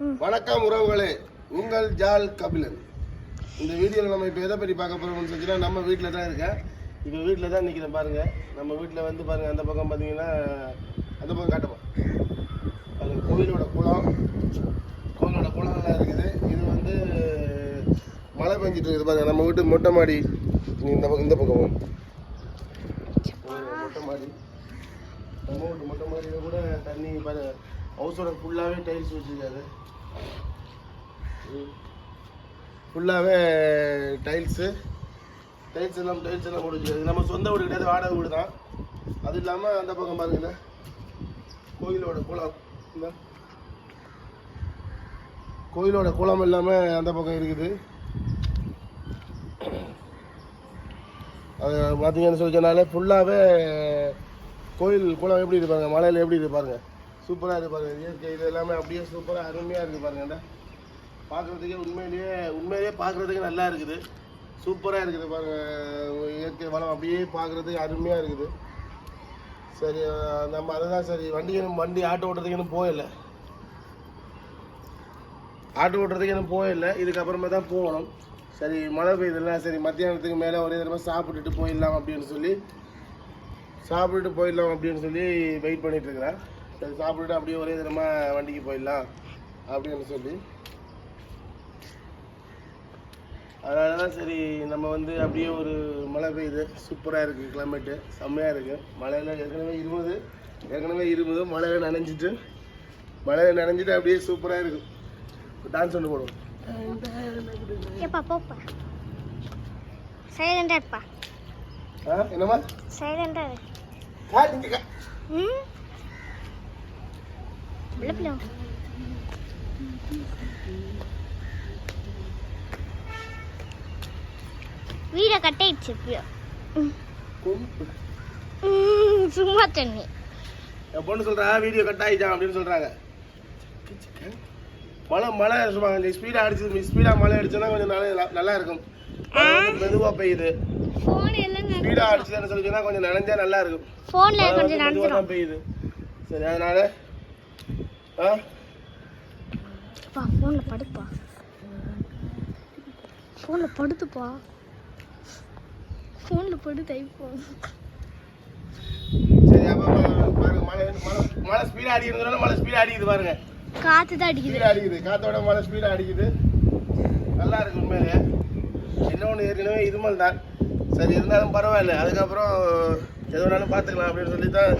வணக்கம் உறவுகளே. உங்கள் ஜால் கபிலன். இந்த வீடியோவில் நம்ம இப்போ எதை பற்றி பார்க்க போகிறோம்னு சொல்லிச்சுன்னா நம்ம வீட்டில் தான் இருக்கேன். இப்போ வீட்டில் தான் நிற்கிறேன் பாருங்கள் நம்ம வீட்டில் வந்து பாருங்கள் அந்த பக்கம் பார்த்தீங்கன்னா அந்த பக்கம் காட்டுப்போம் பாருங்க கோயிலோட குளம். கோயிலோட குளம்லாம் இருக்குது. இது வந்து மழை பெஞ்சிட்டு இருக்குது பாருங்க. நம்ம வீட்டு மொட்டை மாடி. இந்த பக்கம் இந்த பக்கம். மொட்டை மாடி. நம்ம வீட்டு மொட்டை மாடியில் கூட தண்ணி ஹவுஸோட ஃபுல்லாகவே டைல்ஸ் வச்சுருக்காரு. ஃபுல்லாகவே டைல்ஸு டைல்ஸ் எல்லாம் டைல்ஸ் எல்லாம் முடிஞ்சு நம்ம சொந்த வீடு கிடையாது வாடகை வீடு தான். அது இல்லாமல் அந்த பக்கம் பாருங்க கோயிலோட குளம். இந்த கோயிலோட குளம் இல்லாமல் அந்த பக்கம் இருக்குது. அது பார்த்தீங்கன்னு சொல்லி சொன்னாலே ஃபுல்லாகவே கோயில் குளம் எப்படி இருப்பாருங்க மலையில் எப்படி இருப்பாருங்க சூப்பராக இருக்குது பாருங்கள் இயற்கை இது எல்லாமே அப்படியே சூப்பராக அருமையாக இருக்குது பாருங்க பார்க்குறதுக்கே உண்மையிலேயே உண்மையிலேயே பார்க்குறதுக்கு நல்லா இருக்குது. சூப்பராக இருக்குது பாருங்கள் இயற்கை வளம் அப்படியே பார்க்குறதுக்கு அருமையாக இருக்குது. சரி நம்ம அதுதான் சரி. வண்டி வண்டி ஆட்டோ ஓட்டுறதுக்கு இன்னும் போயில்லை ஆட்டோ ஓட்டுறதுக்கு இன்னும் போயில்லை இதுக்கப்புறமா தான் போகணும். சரி மழை பெய்யுதுல்ல. சரி மத்தியானத்துக்கு மேலே ஒரே தடவை சாப்பிட்டுட்டு போயிடலாம் அப்படின்னு சொல்லி சாப்பிட்டுட்டு போயிடலாம் அப்படின்னு சொல்லி வெயிட் பண்ணிகிட்ருக்குறேன் சரி சாப்பிட்டுட்டு அப்படியே ஒரே தடவை வண்டிக்கு போயிடலாம் அப்படின்னு சொல்லி. அதனால தான் சரி நம்ம வந்து அப்படியே ஒரு மழை பெய்யுது. சூப்பராக இருக்குது கிளைமேட்டு செம்மையாக இருக்குது மழையில் ஏற்கனவே இருபது ஏற்கனவே இருபது மழையில் நனைஞ்சிட்டு மழையில் நனைஞ்சிட்டு அப்படியே சூப்பராக இருக்குது டான்ஸ் ஒன்று போடுவோம். ஏப்பா போப்பா. சைலண்டா இருப்பா. ஆ என்னம்மா? சைலண்டா இரு. கா இங்க கா ம்? உள்ள பிள்ளை வீடை கட்டிடுச்சு இப்பயோ. சும்மா தண்ணி. பொண்ணு சொல்றா வீடியோ கட் ஆகிட்டான் அப்படின்னு சொல்றாங்க. மழை மழை சும்மா கொஞ்சம் ஸ்பீடாக அடிச்சு ஸ்பீடாக மழை அடிச்சோன்னா கொஞ்சம் நல்லா நல்லா இருக்கும். மெதுவா பெய்யுது. ஸ்பீடாக அடிச்சுன்னு சொல்லி கொஞ்சம் நனைஞ்சா நல்லா இருக்கும். கொஞ்சம் தான் பெய்யுது. சரி அதனால அப்பா ஃபோனில் படுப்பா. ஃபோனில் படுத்துப்பா. ஃபோனில் படு தைப்போம் சரி அப்போ பாருங்க மழை மழை மழை ஸ்பீடாக அடிக்கிறதுனால மழை ஸ்பீடாக அடிக்குது பாருங்க. காற்று தான் அடிக்குது. அடிக்குது. காத்தோட மழை ஸ்பீடாக அடிக்குது. நல்லா இருக்கு உண்மையிலே. என்ன ஒன்று ஏற்கனவே இருமல் தான் சரி இருந்தாலும் பரவாயில்ல. அதுக்கப்புறம் எது வேணாலும் பார்த்துக்கலாம் அப்படின்னு சொல்லி தான்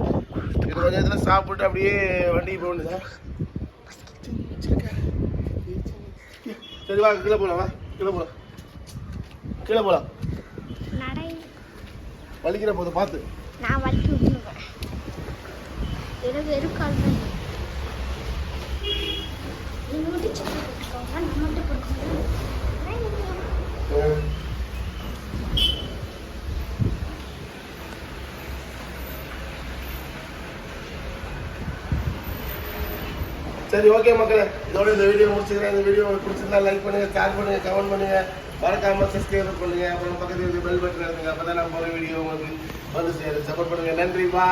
இது கொஞ்ச நேரத்தில் சாப்பிட்டு அப்படியே வண்டிக்கு போக வேண்டியதா சரி வா கீழே போகலாம் வா கீழே போகலாம் கீழே போகலாம் வலிக்கிற போது பார்த்து. நான் வலிக்கு எனக்கு வெறும் சரி ஓகே மக்களே. இதோட இந்த வீடியோ முடிச்சுக்கிறேன். இந்த வீடியோ உங்களுக்கு பிடிச்சிருந்தா லைக் பண்ணுங்க ஷேர் பண்ணுங்க கமெண்ட் பண்ணுங்க. மறக்காம சப்ஸ்கிரைப் பண்ணுங்க. அப்புறம் பக்கத்துல பெல் பட்டன் இருக்குங்க அப்பதான் நான் போற வீடியோ உங்களுக்கு வந்து சேரும். சப்போர்ட் பண்ணுங்க. நன்றி. பா